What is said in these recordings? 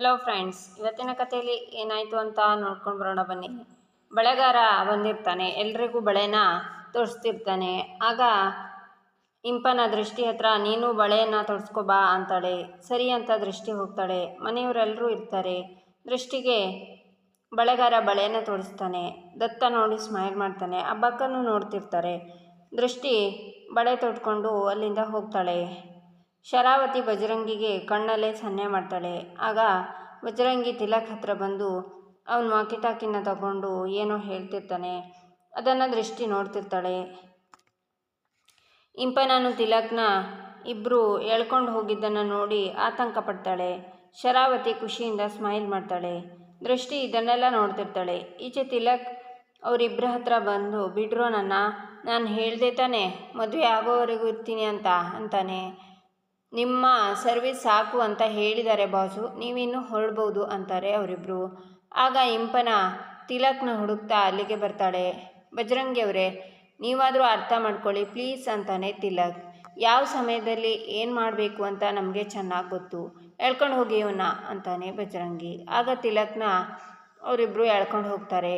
Hello friends ಇವತ್ತಿನ ಕಥೆಯಲ್ಲಿ ಏನಾಯಿತು ಅಂತ ನೋಡ್ಕೊಂಡು ಬರೋಣ ಬನ್ನಿ. ಬಳೆಗಾರ ಬಂದಿರ್ತಾನೆ, ಎಲ್ರಿಗೂ ಬಳೆನ ತೋರಿಸ್ತಿರ್ತಾನೆ. ಆಗ ಇಂಪನ ದೃಷ್ಟಿ ಹತ್ರ, ನೀನು ಬಳೆಯನ್ನು ತೋರಿಸ್ಕೊಬಾ ಅಂತಾಳೆ. ಸರಿ ಅಂತ ದೃಷ್ಟಿ ಹೋಗ್ತಾಳೆ. ಮನೆಯವರೆಲ್ಲರೂ ಇರ್ತಾರೆ. ದೃಷ್ಟಿಗೆ ಬಳೆಗಾರ ಬಳೆನ ತೋರಿಸ್ತಾನೆ. ದತ್ತ ನೋಡಿ ಸ್ಮೈಲ್ ಮಾಡ್ತಾನೆ. ಆ ನೋಡ್ತಿರ್ತಾರೆ. ದೃಷ್ಟಿ ಬಳೆ ತೊಟ್ಕೊಂಡು ಅಲ್ಲಿಂದ ಹೋಗ್ತಾಳೆ. ಶರಾವತಿ ಬಜರಂಗಿಗೆ ಕಣ್ಣಲ್ಲೇ ಸನ್ನೆ ಮಾಡ್ತಾಳೆ. ಆಗ ಬಜರಂಗಿ ತಿಲಕ್ ಹತ್ರ ಬಂದು, ಅವನ ವಾಕಿಟಾಕಿನ ತಗೊಂಡು ಏನೋ ಹೇಳ್ತಿರ್ತಾನೆ, ಅದನ್ನು ದೃಷ್ಟಿ ನೋಡ್ತಿರ್ತಾಳೆ. ಇಂಪನಾನು ತಿಲಕ್ನ ಇಬ್ಬರು ಎಳ್ಕೊಂಡು ಹೋಗಿದ್ದನ್ನು ನೋಡಿ ಆತಂಕ ಪಡ್ತಾಳೆ. ಶರಾವತಿ ಖುಷಿಯಿಂದ ಸ್ಮೈಲ್ ಮಾಡ್ತಾಳೆ. ದೃಷ್ಟಿ ಇದನ್ನೆಲ್ಲ ನೋಡ್ತಿರ್ತಾಳೆ. ಈಚೆ ತಿಲಕ್ ಅವರಿಬ್ಬರ ಹತ್ರ ಬಂದು, ಬಿಡ್ರೋ ನನ್ನ, ನಾನು ಹೇಳ್ದೆ ತಾನೆ, ಮದುವೆ ಆಗೋವರೆಗೂ ಇರ್ತೀನಿ ಅಂತ, ಅಂತಾನೆ. ನಿಮ್ಮ ಸರ್ವಿಸ್ ಸಾಕು ಅಂತ ಹೇಳಿದ್ದಾರೆ ಬಾಸು, ನೀವಿನ್ನು ಹೊರಡ್ಬೋದು ಅಂತಾರೆ ಅವರಿಬ್ಬರು ಆಗ ಇಂಪನ ತಿಲಕ್ನ ಹುಡುಕ್ತಾ ಅಲ್ಲಿಗೆ ಬರ್ತಾಳೆ. ಬಜರಂಗಿ ಅವರೇ ನೀವಾದರೂ ಅರ್ಥ ಮಾಡ್ಕೊಳ್ಳಿ ಪ್ಲೀಸ್ ಅಂತಾನೆ ತಿಲಕ್. ಯಾವ ಸಮಯದಲ್ಲಿ ಏನು ಮಾಡಬೇಕು ಅಂತ ನಮಗೆ ಚೆನ್ನಾಗಿ ಗೊತ್ತು. ಎಳ್ಕೊಂಡು ಹೋಗಿ ಇವನ್ನ ಅಂತಾನೆ ಬಜರಂಗಿ. ಆಗ ತಿಲಕ್ನ ಅವರಿಬ್ಬರು ಎಳ್ಕೊಂಡು ಹೋಗ್ತಾರೆ.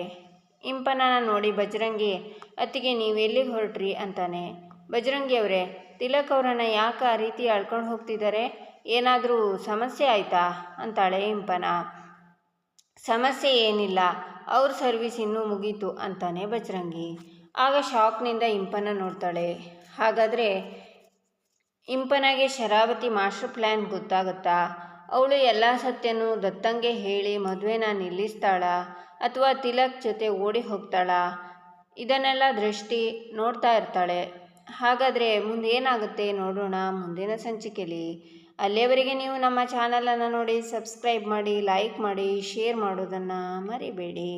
ಇಂಪನನ ನೋಡಿ ಬಜರಂಗಿ, ಅತ್ತಿಗೆ ನೀವು ಎಲ್ಲಿಗೆ ಹೊರಟ್ರಿ ಅಂತಾನೆ. ಬಜರಂಗಿ ಅವರೇ ತಿಲಕ್ ಅವರನ್ನು ಯಾಕೆ ಆ ರೀತಿ ಅಳ್ಕೊಂಡು ಹೋಗ್ತಿದ್ದಾರೆ ಏನಾದರೂ ಸಮಸ್ಯೆ ಆಯಿತಾ? ಅಂತಾಳೆ ಇಂಪನ. ಸಮಸ್ಯೆ ಏನಿಲ್ಲ, ಅವ್ರ ಸರ್ವಿಸ್ ಇನ್ನೂ ಮುಗೀತು ಅಂತಾನೆ ಬಜರಂಗಿ. ಆಗ ಶಾಕ್ನಿಂದ ಇಂಪನ ನೋಡ್ತಾಳೆ. ಹಾಗಾದರೆ ಇಂಪನಗೆ ಶರಾವತಿ ಮಾಸ್ಟರ್ ಪ್ಲ್ಯಾನ್ ಗೊತ್ತಾಗುತ್ತಾ? ಅವಳು ಎಲ್ಲ ಸತ್ಯನೂ ದತ್ತಂಗೆ ಹೇಳಿ ಮದುವೆನ ನಿಲ್ಲಿಸ್ತಾಳ ಅಥವಾ ತಿಲಕ್ ಜೊತೆ ಓಡಿ ಹೋಗ್ತಾಳ? ಇದನ್ನೆಲ್ಲ ದೃಷ್ಟಿ ನೋಡ್ತಾ ಇರ್ತಾಳೆ. ಹಾಗಾದರೆ ಮುಂದೆ ಏನಾಗುತ್ತೆ ನೋಡೋಣ ಮುಂದಿನ ಸಂಚಿಕೆಯಲ್ಲಿ. ಅಲ್ಲಿಯವರೆಗೆ ನೀವು ನಮ್ಮ ಚಾನಲನ್ನು ನೋಡಿ ಸಬ್ಸ್ಕ್ರೈಬ್ ಮಾಡಿ, ಲೈಕ್ ಮಾಡಿ, ಶೇರ್ ಮಾಡೋದನ್ನು ಮರಿಬೇಡಿ.